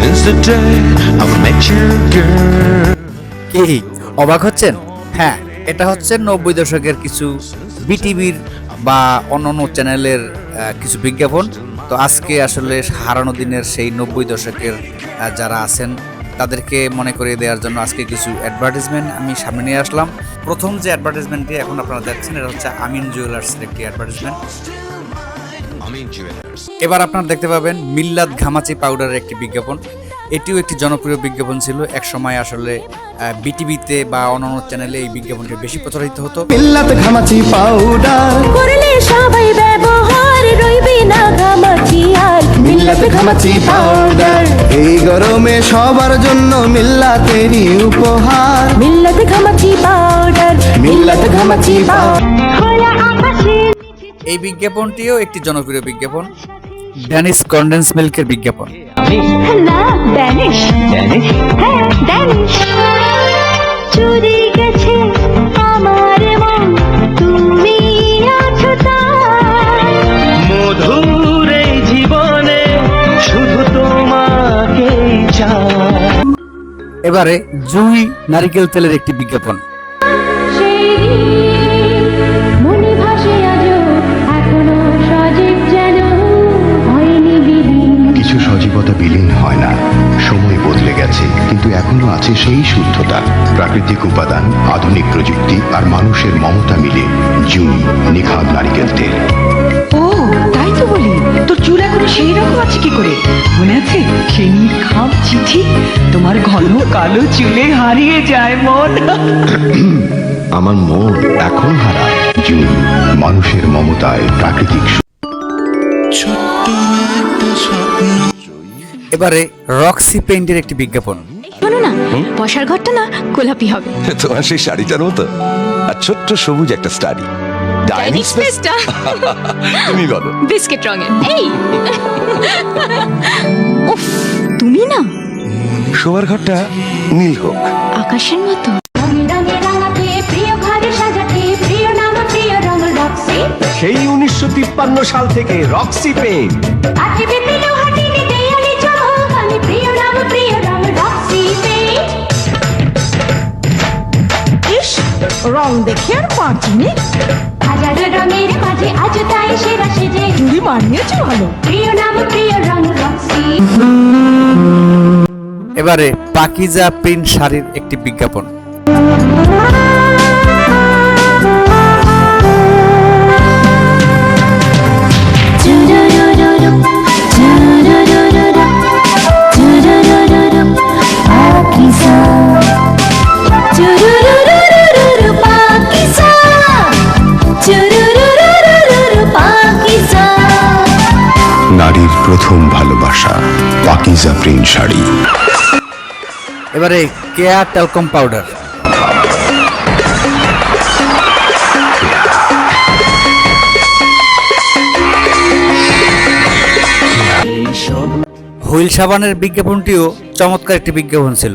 since the day I've met you, girl. কি অবাক হচ্ছেন হ্যাঁ এটা হচ্ছে নব্বই দশকের কিছু বিটিভির বা অন্যান্য চ্যানেলের কিছু বিজ্ঞাপন তো আজকে আসলে হারানো দিনের সেই নব্বই দশকের যারা আছেন তাদেরকে মনে করিয়ে দেওয়ার জন্য আজকে কিছু অ্যাডভার্টাইজমেন্ট আমি সামনে নিয়ে আসলাম প্রথম যে অ্যাডভার্টাইজমেন্টটি এখন আপনারা দেখছেন এটা হচ্ছে আমিন জুয়েলার্সের একটি jewelers. এবার আপনারা দেখতে পাবেন মিল্লাত ঘামাচি পাউডারের একটি বিজ্ঞাপন। এটিও একটি জনপ্রিয় বিজ্ঞাপন ছিল। এক সময় আসলে বিটিভিতে বা অন্যান্য চ্যানেলে এই বিজ্ঞাপনটি বেশি প্রচারিত হতো। মিল্লাত ঘামাচি পাউডার করলে সবাই ব্যবহার রইবে না ঘামাচি আর। মিল্লাত ঘামাচি পাউডার এই গরমে সবার জন্য মিল্লাতেরই উপহার। মিল্লাত ঘামাচি পাউডার মিল্লাত ঘামাচি পাউডার এই বিজ্ঞাপনটিও একটি জনপ্রিয় বিজ্ঞাপন। ড্যানিশ কন্ডেন্স মিল্কের বিজ্ঞাপন। হ্যাঁ ড্যানিশ চুরি গেছে আমার মন তুমি আছো মধুর এই জীবনে শুধু তোমাকেই এবারে জুই নারিকেল তেলের একটি বিজ্ঞাপন। আছে সেই শুদ্ধতা প্রাকৃতিক উপাদান আধুনিক প্রযুক্তি আর মানুষের মমতা মিলে জুই নিখাদ নারিকেল তেল। ও তাই তো বলি। তোর চুল এখনও সেই রকম আছে কি করে? মনে আছে? খাম চিঠি? তোমার ঘন কালো চুলে হারিয়ে যায় মন। আমার মন এখন হারা জুই মানুষের মমতায় প্রাকৃতিক এবারে রক্সি পেইন্টের একটি বিজ্ঞাপন। বসার ঘরটা না গোলাপি হবে। তোমার সেই শাড়িটার মতো আর ছোট্ট সবুজ একটা স্টাডি ডাইনিং স্পেসটা তুমি বলো। বিস্কিট রঙের। এই উফ তুমি না। শোবার ঘরটা নীল হোক। আকাশের মতো। সেই উনিশশো তিপ্পান্ন সাল থেকে রক্সি পেইন্ট। রং দেখে আর বাঁচিনি হাজারো রঙের মাঝে আজ তাই সেরা সেজে চুড়ি মানিয়েছে ভালো। প্রিয় নাম প্রিয় রং রক্সি। এবারে পাকিজা প্রিন্ট শাড়ির একটি বিজ্ঞাপন। প্রথম ভালোবাসা পাকিজা প্রিন্ট শাড়ি। এবারে কেয়া টেলকম পাউডার। হুইল সাবানের বিজ্ঞাপনটিও চমৎকার একটি বিজ্ঞাপন ছিল।